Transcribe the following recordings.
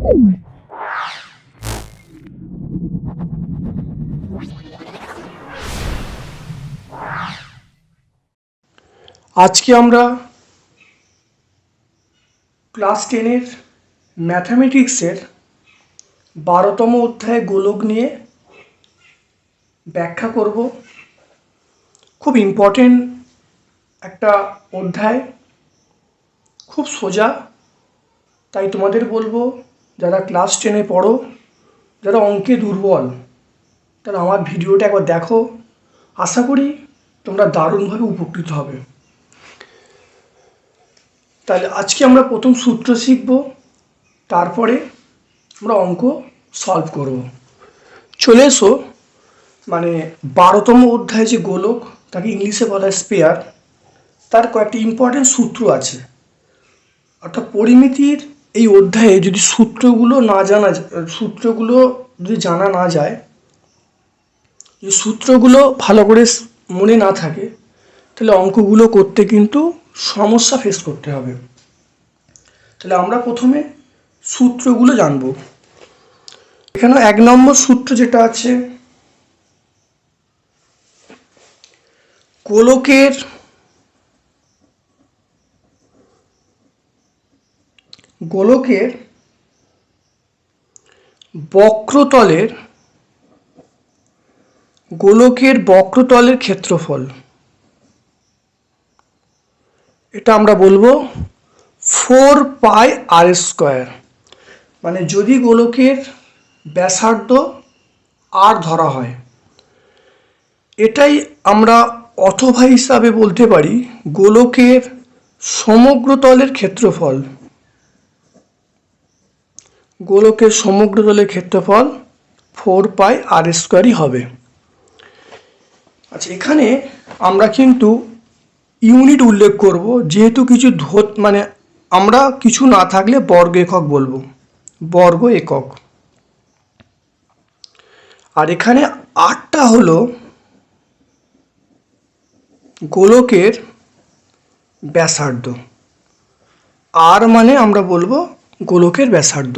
আজকে আমরা ক্লাস টেনের ম্যাথামেটিক্সের বারোতম অধ্যায় গোলক নিয়ে ব্যাখ্যা করব। খুব ইম্পর্টেন্ট একটা অধ্যায়, খুব সোজা, তাই তোমাদের বলব যারা ক্লাস টেনে পড়ো, যারা অঙ্কে দুর্বল, তারা আমার ভিডিওটা একবার দেখো। আশা করি তোমরা দারুণভাবে উপকৃত হবে। তাহলে আজকে আমরা প্রথম সূত্র শিখব, তারপরে আমরা অঙ্ক সলভ করব। চলে এসো মানে বারোতম অধ্যায় যে গোলক, তাকে ইংলিশে বলা স্পেয়ার তার কয়েকটি ইম্পর্টেন্ট সূত্র আছে। অর্থাৎ পরিমিতির এই অধ্যায়ে যদি সূত্রগুলো না জানা সূত্রগুলো যদি জানা না যায় যে সূত্রগুলো ভালো করে মনে না থাকে, তাহলে অঙ্কগুলো করতে কিন্তু সমস্যা ফেস করতে হবে। তাহলে আমরা প্রথমে সূত্রগুলো জানব। এখানে এক নম্বর সূত্র যেটা আছে, গোলকের গোলকের বক্রতলের গোলকের বক্রতলের ক্ষেত্রফল। এটা আমরা বলব ফোর পাই আর স্কোয়ার। মানে যদি গোলকের ব্যাসার্ধ আর ধরা হয়, এটাই আমরা অথবা হিসাবে বলতে পারি গোলকের সমগ্র তলের ক্ষেত্রফল। গোলকের সমগ্র তলের ক্ষেত্রফল ফোর পাই আর স্কোয়ারই হবে। আচ্ছা এখানে আমরা কিন্তু ইউনিট উল্লেখ করব, যেহেতু কিছু ধোত মানে আমরা কিছু না থাকলে বর্গ একক বলব। বর্গ একক। আর এখানে আটটা হলো গোলকের ব্যাসার্ধ। আর মানে আমরা বলব গোলকের ব্যাসার্ধ।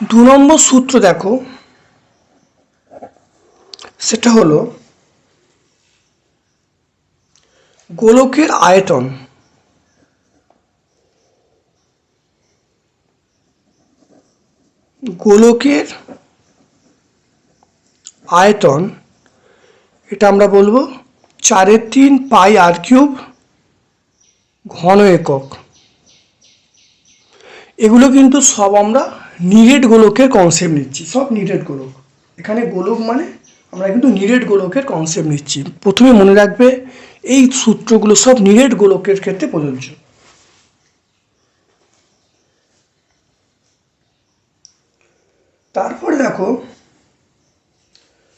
দু নম্বর সূত্র দেখো। সেটা হলো গোলকের আয়তন। গোলকের আয়তন, এটা আমরা বলব চারের তিন পাই আর কিউব ঘন একক। এগুলো কিন্তু সব আমরা নিরেট গোলকের কনসেপ্ট নিচ্ছি, সব নিরেট গোলক। এখানে গোলক মানে আমরা কিন্তু নিরেট গোলকের কনসেপ্ট নিচ্ছি। প্রথমে মনে রাখবে, এই সূত্রগুলো সব নিরেট গোলকের ক্ষেত্রে প্রযোজ্য। তারপরে দেখো,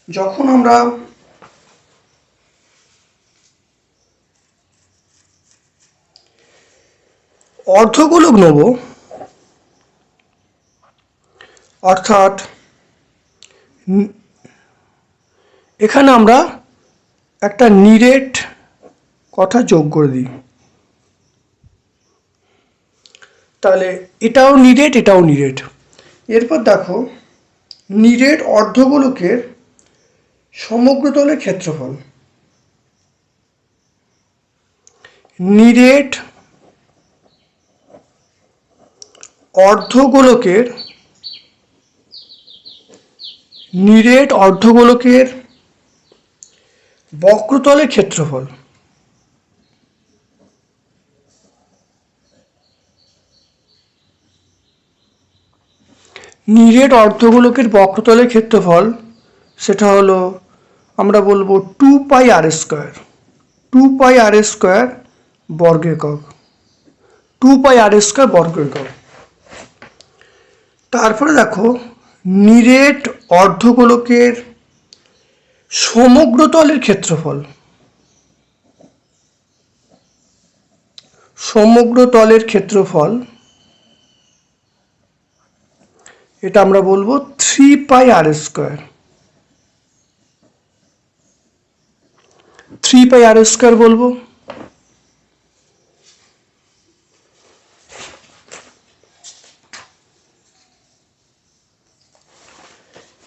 যখন আমরা অর্ধগোলক নেব অর্থাৎ এখানে আমরা একটা নিরেট কথা যোগ করে দিই। তাহলে এটাও নিরেট এটাও নিরেট। এরপর দেখো, নিরেট অর্ধগোলকের সমগ্র তলের ক্ষেত্রফল। নিরেট অর্ধগোলকের নিরেট অর্ধগোলকের বক্রতলের ক্ষেত্রফল। নিরেট অর্ধগোলকের বক্রতলের ক্ষেত্রফল, সেটা হলো, আমরা বলব two pi r square two pi r square বর্গ একক টু পাই আর স্কোয়ার বর্গ একক তারপরে দেখো নিরেট অর্ধগোলকের সমগ্র তলের ক্ষেত্রফল। সমগ্র তলের ক্ষেত্রফল, এটা আমরা বলব three pi r square three pi r square বলব।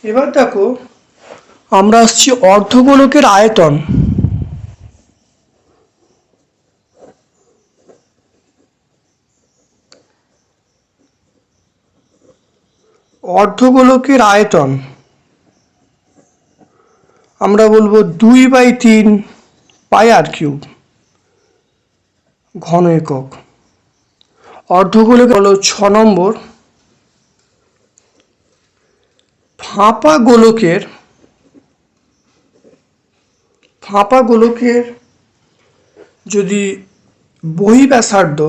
এবার দেখো, আমরা আসছি অর্ধগোলকের আয়তন। অর্ধগোলকের আয়তন। আমরা বলব দুই বাই তিন পাই আর কিউব, ঘন একক। অর্ধগোলক হলো ছ নম্বর। ফাঁপা গোলকের ফাঁপা গোলকের যদি বহি ব্যাসার্ধ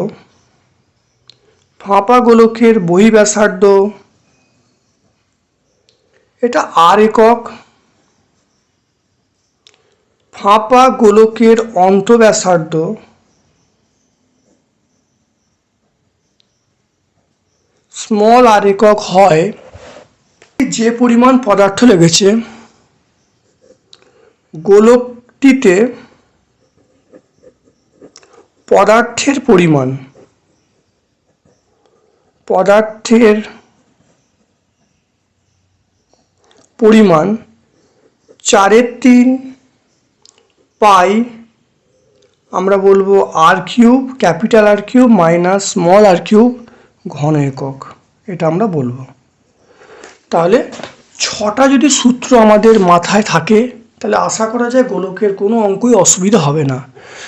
ফাঁপা গোলকের বহি ব্যাসার্ধ এটা আর একক ফাঁপা গোলকের অন্তব্যাসার্ধ, স্মল আর একক হয় যে পরিমাণ পদার্থ লেগেছে, গোলকটিতে পদার্থের পরিমাণ পদার্থের পরিমাণ চারের তিন পাই, আমরা বলব r cube, capital r cube, minus small r cube, ঘন একক, এটা আমরা বলব। তাহলে ছটা যদি সূত্র আমাদের মাথায় থাকে, তাহলে আশা করা যায় গোলকের কোনো অঙ্কই অসুবিধা হবে না।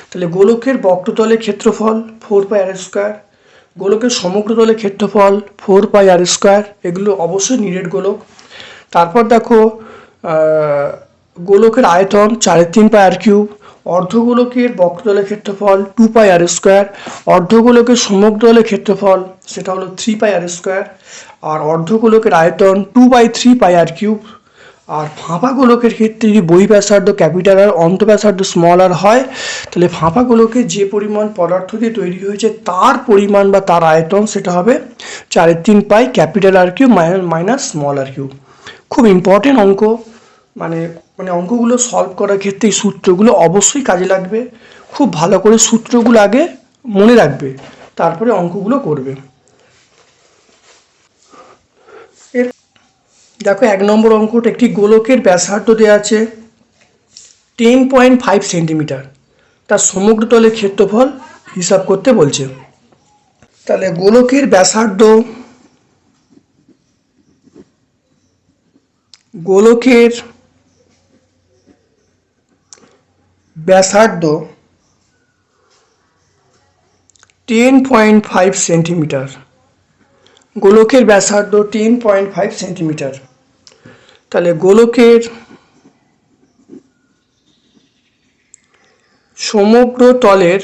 তাহলে গোলকের বক্রতলের ক্ষেত্রফল ফোর পাই আর স্কোয়ার, গোলকের সমগ্র সমগ্রতলের ক্ষেত্রফল ফোর পাই আর স্কোয়ার, এগুলো অবশ্যই নিরেট গোলক। তারপর দেখো গোলকের আয়তন চারে তিন পাই আর কিউব অর্ধগোলকের বক্রতলের ক্ষেত্রফল টু পাই আর স্কোয়ার অর্ধগোলকের সমগ্রতলের ক্ষেত্রফল, সেটা হলো থ্রি পাই আর স্কোয়ার আর অর্ধগোলকের আয়তন two by three pi r cube আর ফাঁপা গোলকের ক্ষেত্রে যদি বই ব্যাসার্ধ ক্যাপিটাল আর অন্ত ব্যাসার্ধ স্মল আর হয়, তাহলে ফাঁপা গোলকে যে পরিমাণ পদার্থ দিয়ে তৈরি হয়েছে, তার পরিমাণ বা তার আয়তন সেটা হবে চারের তিন pi capital r cube minus small r cube খুব ইম্পর্টেন্ট অঙ্ক মানে মানে অঙ্কগুলো সলভ করার ক্ষেত্রে এই সূত্রগুলো অবশ্যই কাজে লাগবে। খুব ভালো করে সূত্রগুলো আগে মনে রাখবে, তারপরে অঙ্কগুলো করবে। এর দেখো, এক নম্বর অঙ্কটা একটি গোলকের ব্যাসার্ধ দেওয়া আছে টেন পয়েন্ট ফাইভ সেন্টিমিটার তার সমগ্র তলের ক্ষেত্রফল হিসাব করতে বলছে। তাহলে গোলকের ব্যাসার্ধ, গোলকের ব্যাসার্ধ টেন পয়েন্ট ফাইভ সেন্টিমিটার গোলকের ব্যাসার্ধ টেন পয়েন্ট ফাইভ সেন্টিমিটার তাহলে গোলকের সমগ্র তলের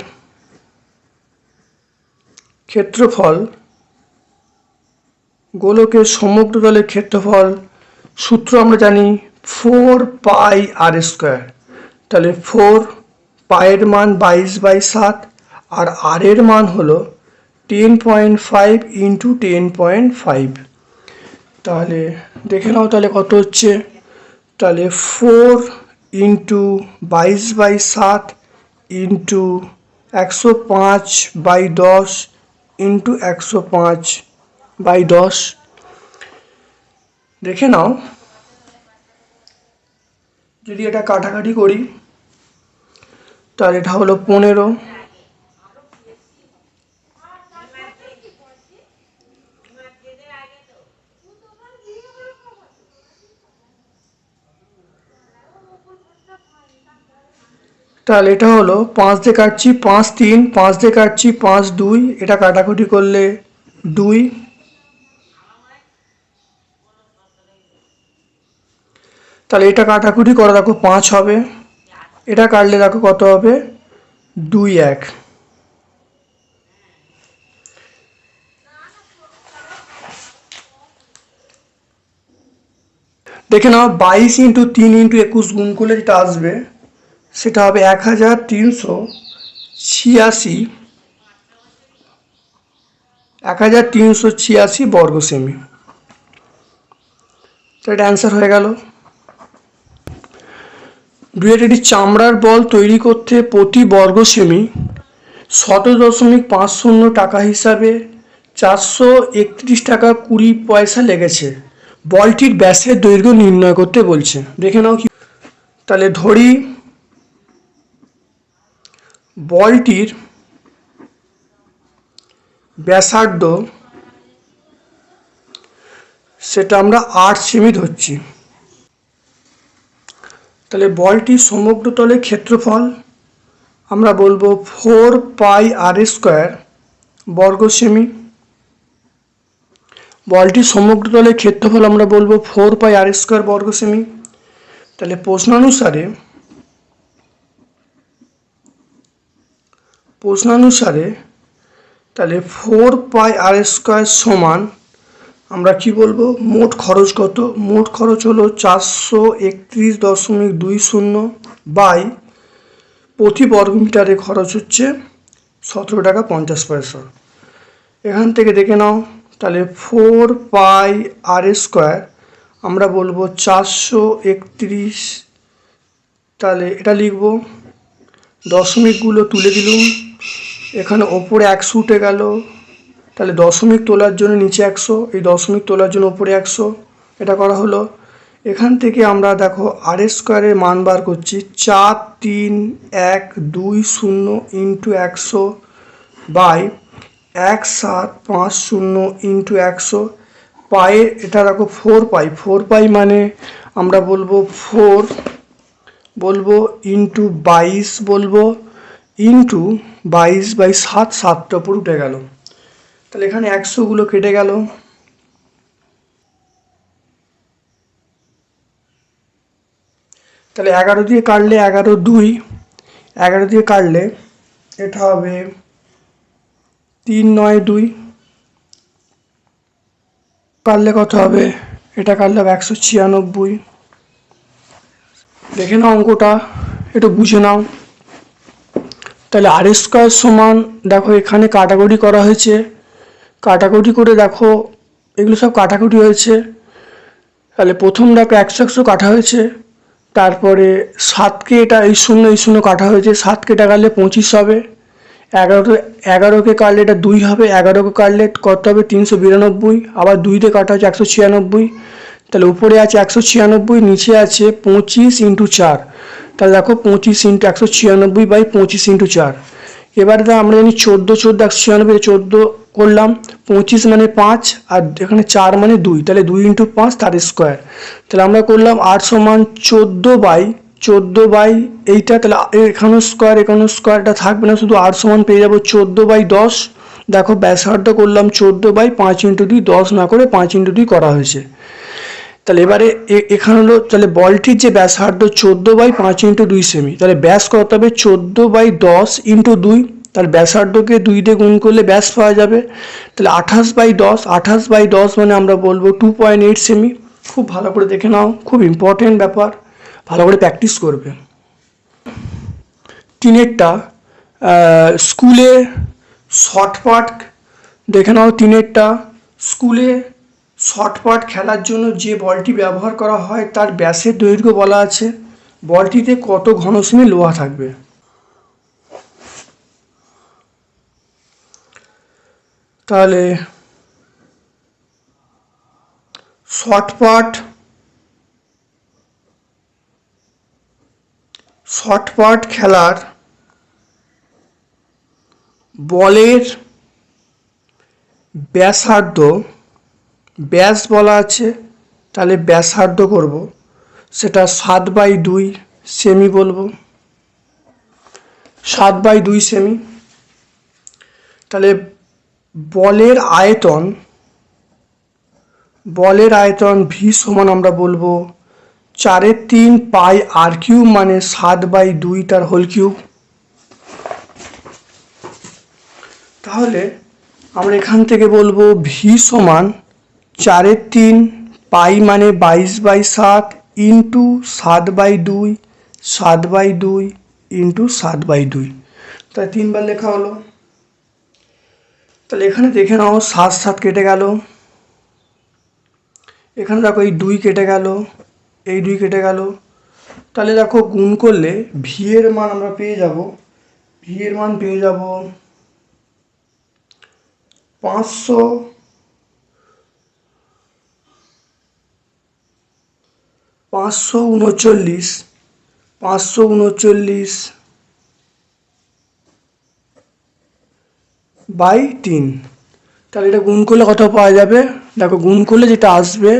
ক্ষেত্রফল, গোলকের সমগ্র তলের ক্ষেত্রফল সূত্র আমরা জানি ফোর পাই আর স্কোয়ার তাহলে ফোর পায়ের মান বাইশ বাই সাত, আর আর এর মান হলো ten point five into ten point five তাহলে দেখে নাও তাহলে কত হচ্ছে। তাহলে ফোর ইন্টু বাইশ বাই সাত ইন্টু একশো পাঁচ বাই দশ ইন্টু একশো পাঁচ বাই দশ। দেখে নাও। যদি এটা কাটাকাটি করি তাহলে এটা হলো পনেরো। তাহলে এটা হলো পাঁচ দিয়ে কাটছি পাঁচ তিন, পাঁচ দিয়ে কাটছি পাঁচ দুই। এটা কাটাকুটি করলে দুই। তাহলে এটা কাটাকুটি করে দেখো, পাঁচ হবে। এটা কাটলে দেখো কত হবে? দুই এক। দেখে নাও, বাইশ ইন্টু তিন ইন্টু একুশ গুণ করলে যেটা আসবে, সেটা হবে এক হাজার তিনশো ছিয়াশি। এক হাজার তিনশো ছিয়াশি বর্গ সেমি। তো এটা অ্যান্সার হয়ে গেল। ডুয়েট একটি চামড়ার বল তৈরি করতে প্রতি বর্গ সেমি সতেরো দশমিক পাঁচ শূন্য টাকা হিসাবে চারশো একত্রিশ টাকা কুড়ি পয়সা লেগেছে। বলটির ব্যাসের দৈর্ঘ্য নির্ণয় করতে বলছে। দেখে নাও কি তাহলে ধরি বলটির ব্যাসার্ধ, সেটা আমরা আট সেমি ধরছি। তাহলে বলটির সমগ্র তলের ক্ষেত্রফল, আমরা বলব ফোর পাই আর স্কোয়ার বর্গ সেমি। বলটির সমগ্র তলের ক্ষেত্রফল, আমরা বলব ফোর পাই আর স্কোয়ার বর্গ সেমি। তাহলে প্রশ্নানুসারে প্রশ্নানুসারে তাহলে ফোর পাই আর স্কোয়ার সমান আমরা কি বলব? মোট খরচ কত? মোট খরচ হলো চারশো একত্রিশ দশমিক দুই শূন্য বাই প্রতি বর্গমিটারে খরচ হচ্ছে সতেরো টাকা পঞ্চাশ পয়সা। এখান থেকে দেখে নাও। তাহলে ফোর পাই আর স্কোয়ার আমরা বলব চারশো একত্রিশ। তাহলে এটা লিখব। দশমিকগুলো তুলে দিলুম। এখানে ওপরে একশো উঠে গেল। তাহলে দশমিক তোলার জন্য নিচে একশো, এই দশমিক তোলার জন্য ওপরে একশো। এটা করা হলো। এখান থেকে আমরা দেখো আর এস স্কোয়ারের মান বার করছি। চার তিন এক দুই শূন্য ইন্টু একশো বাই এক সাত পাঁচ শূন্য ইন্টু একশো। পায়ে এটা দেখো ফোর পাই। ফোর পাই মানে আমরা বলব ফোর বলব ইন্টু বাইশ বলব। ইন্টু বাইশ বাই সাত, সাতটা উপর উঠে গেল। তাহলে এখানে একশোগুলো কেটে গেল। তাহলে এগারো দিয়ে কাটলে এগারো দুই, এগারো দিয়ে কাটলে এটা হবে তিন নয় দুই। কাটলে কত হবে? এটা কাটলে হবে একশো ছিয়ানব্বই। দেখে নাও অঙ্কটা, একটু বুঝে নাও। তাহলে আর স্কোয়ার সমান, দেখো এখানে কাটাগরি করা হয়েছে। কাটাকুটি করে দেখো। এগুলো সব কাটাকুটি হয়েছে। তাহলে প্রথম দেখো একশো একশো কাটা হয়েছে। তারপরে সাতকে এটা এই শূন্য এই শূন্য কাটা হয়েছে। সাতকে কাটলে পঁচিশ হবে। এগারোকে এগারোকে কাটলে এটা দুই হবে। এগারোকে কাটলে কত হবে? তিনশো বিরানব্বই। আবার দুইতে কাটা হচ্ছে একশো ছিয়ানব্বই। তাহলে উপরে আছে একশো ছিয়ানব্বই, নিচে আছে পঁচিশ ইন্টু চার। তাহলে দেখো পঁচিশ ইন্টু একশো ছিয়ানব্বই বাই পঁচিশ ইন্টু চার। এবারে তো আমরা জানি চোদ্দ চোদ্দ, একশো ছিয়ানব্বই, চোদ্দ করলাম, পঁচিশ মানে পাঁচ, আর এখানে চার মানে দুই, তাহলে দুই ইন্টু পাঁচ, তার স্কোয়ার। তাহলে আমরা করলাম আট সমান চোদ্দ বাই চোদ্দ বাই এইটা, তাহলে এখানেও স্কোয়ার, এখানেও স্কোয়ারটা থাকবে না, শুধু আট সমান পেয়ে যাব চোদ্দ বাই দশ। দেখো ব্যাসার্ধ করলাম চোদ্দ বাই পাঁচ ইন্টু দুই, দশ না করে পাঁচ ইন্টু দুই করা হয়েছে। তাহলে এবারে এখানে হলো, তাহলে বলটির যে ব্যাসার্ধ চোদ্দ বাই পাঁচ ইন্টু দুই সেমি তাহলে ব্যাস কত হবে? চোদ্দ বাই দশ ইন্টু দুই। তাহলে ব্যাসার্ধকে দুই দিয়ে গুণ করলে ব্যাস পাওয়া যাবে। তাহলে আঠাশ বাই দশ, আঠাশ বাই দশ মানে আমরা বলব টু পয়েন্ট এইট সেমি খুব ভালো করে দেখে নাও, খুব ইম্পর্টেন্ট ব্যাপার। ভালো করে প্র্যাকটিস করবে। তিনেরটা স্কুলে শর্ট পাট দেখে নাও তিনেরটা। স্কুলে শর্ট পাট খেলার জন্য যে বলটি ব্যবহার করা হয়, তার ব্যাসের দৈর্ঘ্য বলা আছে। বলটিতে কত ঘন সেমি লোহা থাকবে? তাহলে শর্ট পাট শর্ট পাট খেলার বলের ব্যাসার্ধ ব্যাস বলা আছে, তাহলে ব্যাসার্ধ করব। সেটা সাত বাই দুই সেমি বলব। সাত বাই দুই সেমি তাহলে বলের আয়তন বলের আয়তন ভি সমান আমরা বলব চারের তিন পাই আর কিউব মানে সাত বাই দুই তার হোল কিউব। তাহলে আমরা এখান থেকে বলব ভি সমান চারের তিন, পাই মানে বাইশ বাই সাত, ইন্টু সাত বাই দুই, সাত বাই দুই, ইন্টু সাত বাই দুই। তাই তিনবার লেখা হলো। তাহলে এখানে দেখে নাও, সাত সাত কেটে গেল। এখানে দেখো এই দুই কেটে গেল, এই দুই কেটে গেল। তাহলে দেখো গুণ করলে ভি এর মান আমরা পেয়ে যাব। ভি এর মান পেয়ে যাব পাঁচশো পাঁচশো উনচল্লিশ পাঁচশো উনচল্লিশ বাই তিন। তাহলে এটা গুণ করলে কত পাওয়া যাবে? দেখো, গুণ করলে যেটা আসবে,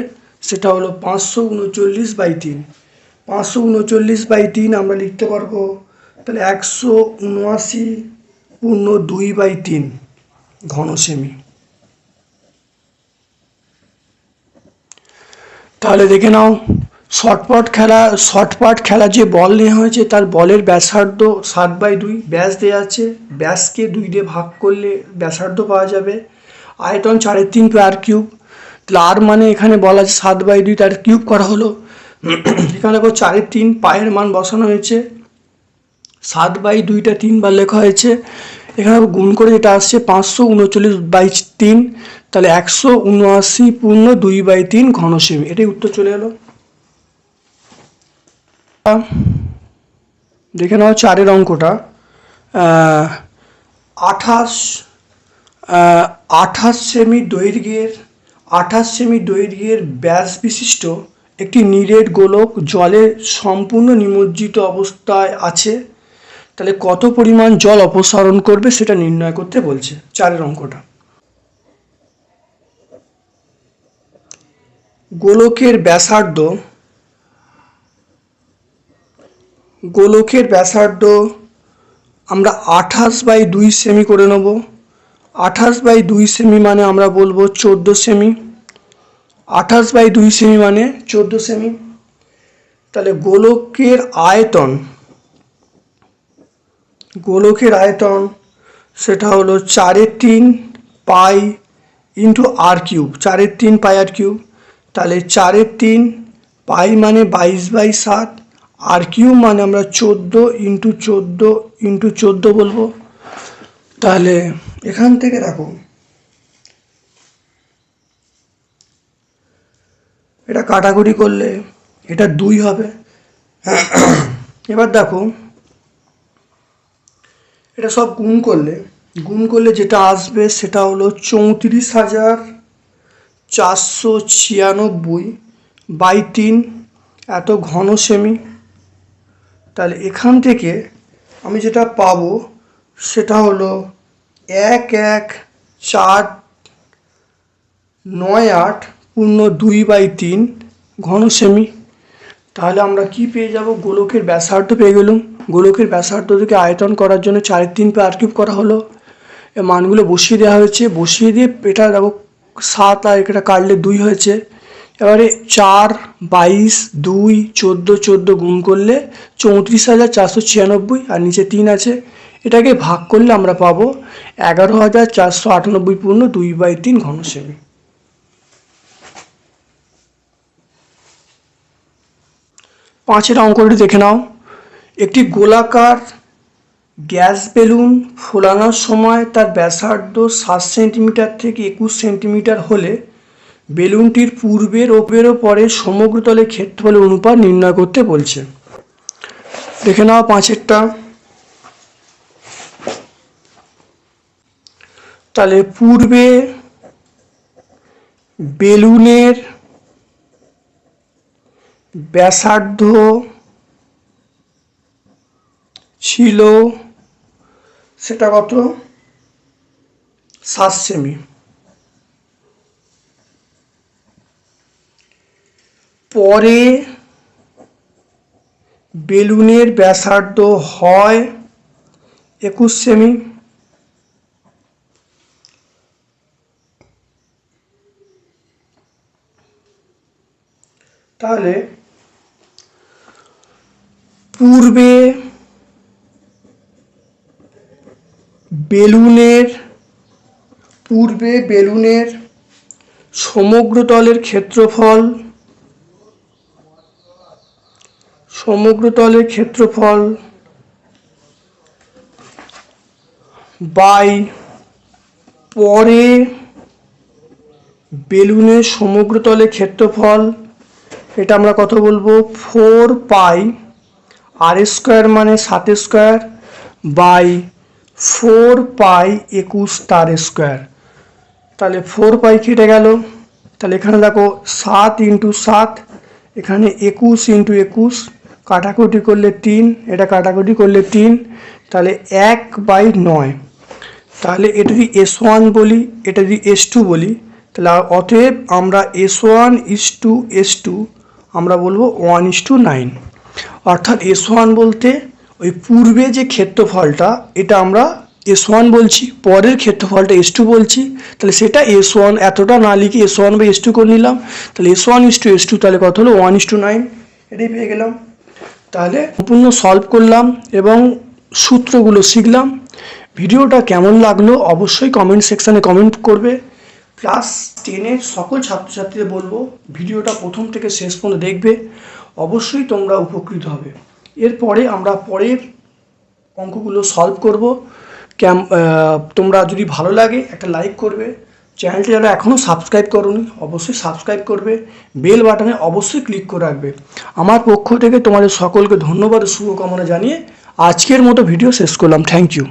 সেটা হলো পাঁচশো উনচল্লিশ বাই তিন। পাঁচশো উনচল্লিশ বাই তিন আমরা লিখতে পারব, তাহলে একশো উনআশি পূর্ণ দুই বাই তিন ঘন সেমি তাহলে দেখে নাও শর্টপাট খেলা শর্টপাট খেলা যে বল নেওয়া হয়েছে, তার বলের ব্যাসার্ধ সাত বাই দুই। ব্যাস দেওয়া আছে। ব্যাসকে দুই দিয়ে ভাগ করলে ব্যাসার্ধ পাওয়া যাবে। আয়তন চারের তিন আর কিউব। আর মানে এখানে বলা আছে সাত বাই দুই, তার কিউব করা হলো। এখানে দেখো চারের তিন, পায়ের মান বসানো হয়েছে। সাত বাই দুইটা তিনবার লেখা হয়েছে। এখানে গুণ করে যেটা আসছে পাঁচশো উনচল্লিশ বাই তিন। তাহলে একশো উনআশি পূর্ণ দুই বাই তিন ঘন সেমি এটাই উত্তর চলে এলো। দেখে নাও চারের অঙ্কটা। আঠাশ আঠাশ সেমি দৈর্ঘ্যের আঠাশ সেমি দৈর্ঘ্যের ব্যাস বিশিষ্ট একটি নীরের গোলক জলে সম্পূর্ণ নিমজ্জিত অবস্থায় আছে। তাহলে কত পরিমাণ জল অপসারণ করবে সেটা নির্ণয় করতে বলছে চারের অঙ্কটা। গোলকের ব্যাসার্ধ গোলকের ব্যাসার্ধ আমরা আঠাশ বাই দুই সেমি করে নেব। আঠাশ বাই দুই সেমি মানে আমরা বলব চোদ্দ সেমি আঠাশ বাই দুই সেমি মানে চোদ্দ সেমি তাহলে গোলকের আয়তন গোলকের আয়তন সেটা হলো চারের তিন পাই ইন্টু আর কিউব চারের তিন পাই আর কিউব তাহলে চারের তিন পাই মানে বাইশ বাই সাত। আর কিউ মানে আমরা চোদ্দ ইন্টু চোদ্দ ইন্টু চোদ্দ বলব। তাহলে এখান থেকে দেখো, এটা কাটাকুটি করলে এটা দুই হবে। এবার দেখো, এটা সব গুণ করলে গুণ করলে যেটা আসবে সেটা হলো চৌত্রিশ হাজার চারশো ছিয়ানব্বই বাই তিন, এত ঘন সেমি তাহলে এখান থেকে আমি যেটা পাবো সেটা হলো এক এক চার নয় আট পূর্ণ দুই বাই তিন ঘন সেমি তাহলে আমরা কি পেয়ে যাব? গোলকের ব্যাসার্ধ পেয়ে গেলাম। গোলকের ব্যাসার্ধ থেকে আয়তন করার জন্য চারের তিন পে আর কিউব করা হলো। এ মানগুলো বসিয়ে দেওয়া হয়েছে। বসিয়ে দিয়ে এটা দেখো, সাত আর এটা কাটলে দুই হয়েছে। এবারে চার, বাইশ, দুই, চোদ্দ চোদ্দ গুণ করলে চৌত্রিশ হাজার চারশো ছিয়ানব্বই আর নিচে তিন আছে। এটাকে ভাগ করলে আমরা পাবো এগারো হাজার চারশো আটানব্বই পূর্ণ দুই বাই তিন ঘন সেমি পাঁচের অঙ্কটি দেখে নাও। একটি গোলাকার গ্যাস বেলুন ফোলানোর সময় তার ব্যাসার্ধ সাত সেন্টিমিটার থেকে একুশ সেন্টিমিটার হলে বেলুনটির পূর্বের ওপের ও পরে সমগ্রতলের ক্ষেত্রফলের অনুপাত নির্ণয় করতে বলছে। দেখে নাও পাঁচেরটা। তাহলে পূর্বে বেলুনের ব্যাসার্ধ ছিল সেটা কত? সাত সেমি। পরে বেলুনের ব্যাসার্ধ হয় একুশ সেমি। তাহলে পূর্বে বেলুনের পূর্বে বেলুনের সমগ্র তলের ক্ষেত্রফল সমগ্র তলের ক্ষেত্রফল বাই পরে বেলুনের সমগ্র তলের ক্ষেত্রফল, এটা আমরা কত বলব ফোর পাই আর স্কোয়ার মানে সাত স্কোয়ার বাই ফোর পাই একুশ তার স্কোয়ার। তাহলে ফোর পাই কেটে গেল। তাহলে এখানে দেখো সাত ইন্টু সাত, এখানে একুশ ইন্টু একুশ কাটাকুটি করলে তিন, এটা কাটাকুটি করলে তিন, তাহলে এক বাই নয়। তাহলে এটা যদি এস ওয়ান বলি, এটা যদি এস টু বলি, তাহলে অতএব আমরা S one is to S two আমরা বলব ওয়ান ইস টু নাইন অর্থাৎ এস ওয়ান বলতে ওই পূর্বে যে ক্ষেত্রফলটা, এটা আমরা এস ওয়ান বলছি, পরের ক্ষেত্রফলটা এস টু বলছি, তাহলে সেটা এস ওয়ান এতটা না লিখে এস ওয়ান বা এস টু করে নিলাম। তাহলে S one is to S two তাহলে কত হলো? ওয়ান ইস টু নাইন এটাই পেয়ে গেলাম। তাহলে সম্পূর্ণ সলভ করলাম এবং সূত্রগুলো শিখলাম। ভিডিওটা কেমন লাগল অবশ্যই কমেন্ট সেকশানে কমেন্ট করবে। ক্লাস টেনের সকল ছাত্রছাত্রীদের বলব, ভিডিওটা প্রথম থেকে শেষ পর্যন্ত দেখবে। অবশ্যই তোমরা উপকৃত হবে। এরপরে আমরা পরের অঙ্কগুলো সলভ করব। ক্যাম তোমরা যদি ভালো লাগে একটা লাইক করবে। চ্যানেলটি যারা এখনও সাবস্ক্রাইব করোনি, অবশ্যই সাবস্ক্রাইব করবে। বেল বাটনে অবশ্যই ক্লিক করে রাখবে। আমার পক্ষ থেকে তোমাদের সকলকে ধন্যবাদ শুভকামনা জানিয়ে আজকের মতো ভিডিও শেষ করলাম। Thank you